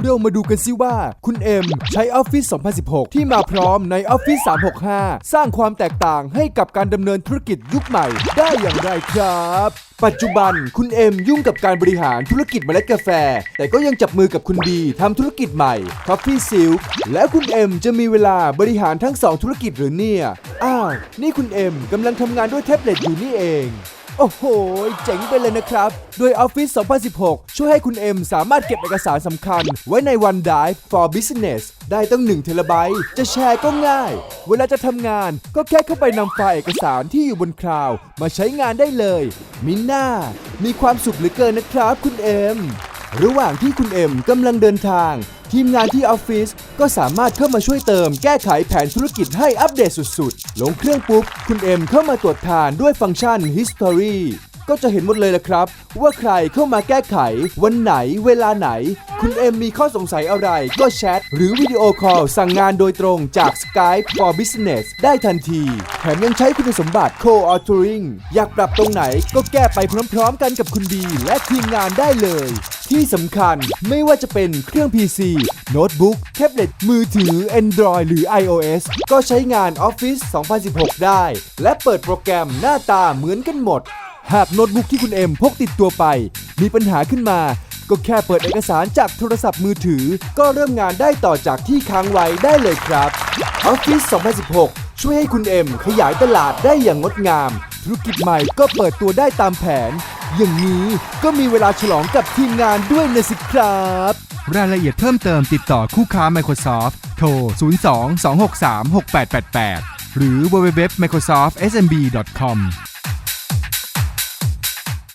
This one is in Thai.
เรามาดูกันซิว่า คุณเอ็มใช้ Office 2016 ที่มาพร้อมใน Office 365 สร้างความแตกต่างให้กับการดำเนินธุรกิจยุคใหม่ได้อย่างไรครับ ปัจจุบันคุณเอ็มยุ่งกับการบริหารธุรกิจเมล็ดกาแฟ แต่ก็ยังจับมือกับคุณบีทำธุรกิจใหม่ Coffee Silk และคุณเอ็มจะมีเวลาบริหารทั้งสองธุรกิจหรือเนี่ย อ้าว นี่คุณเอ็มกำลังทำงานด้วยแท็บเล็ตอยู่นี่เอง โอ้โห เจ๋งไปเลยนะครับ โดย Office 2016 ช่วยให้คุณเอ็มสามารถเก็บเอกสารสำคัญ ไว้ใน OneDrive for Business ได้ตั้ง1เทราไบต์จะแชร์ก็ง่าย เวลาจะทำงานก็แค่เข้าไปนำไฟล์เอกสารที่อยู่บนคลาวด์มาใช้งานได้เลย มิน่า มีความสุขเหลือเกินนะครับ คุณเอ็ม ระหว่างที่คุณเอ็มกำลังเดินทาง ทีมงานที่ออฟฟิศก็สามารถเข้ามาช่วยเติมแก้ไขแผนธุรกิจให้อัปเดตสุดๆ ลงเครื่องปุ๊บ คุณเอ็มเข้ามาตรวจทานด้วยฟังก์ชัน History ก็จะเห็นหมดเลยละครับ ว่าใครเข้ามาแก้ไข วันไหน เวลาไหน คุณเอ็มมีข้อสงสัยอะไร ก็แชท หรือวิดีโอคอลสั่งงานโดยตรงจาก Skype for Business ได้ทันที แถมยังใช้คุณสมบัติ Co-authoring อยากปรับตรงไหนก็แก้ไปพร้อมๆกันกับคุณบีและทีมงานได้เลย ที่สำคัญไม่ว่าจะเป็นเครื่อง PC โน้ตบุ๊กแท็บเล็ตมือถือ Android หรือ iOS ก็ใช้งาน Office 2016 ได้ และเปิดโปรแกรมหน้าตาเหมือนกันหมด หากโน้ตบุ๊กที่คุณเอ็มพกติดตัวไป มีปัญหาขึ้นมา ก็แค่เปิดเอกสารจากโทรศัพท์มือถือ ก็เริ่มงานได้ต่อจากที่ค้างไว้ได้เลยครับ Office 2016 ช่วยให้คุณเอ็มขยายตลาดได้อย่างงดงาม ธุรกิจใหม่ก็เปิดตัวได้ตามแผน อย่างนี้ก็มีเวลาฉลองกับทีมงานด้วยนะสิครับ รายละเอียดเพิ่มเติมติดต่อคู่ค้า Microsoft โทร 02 263 6888 หรือ www.microsoftsmb.com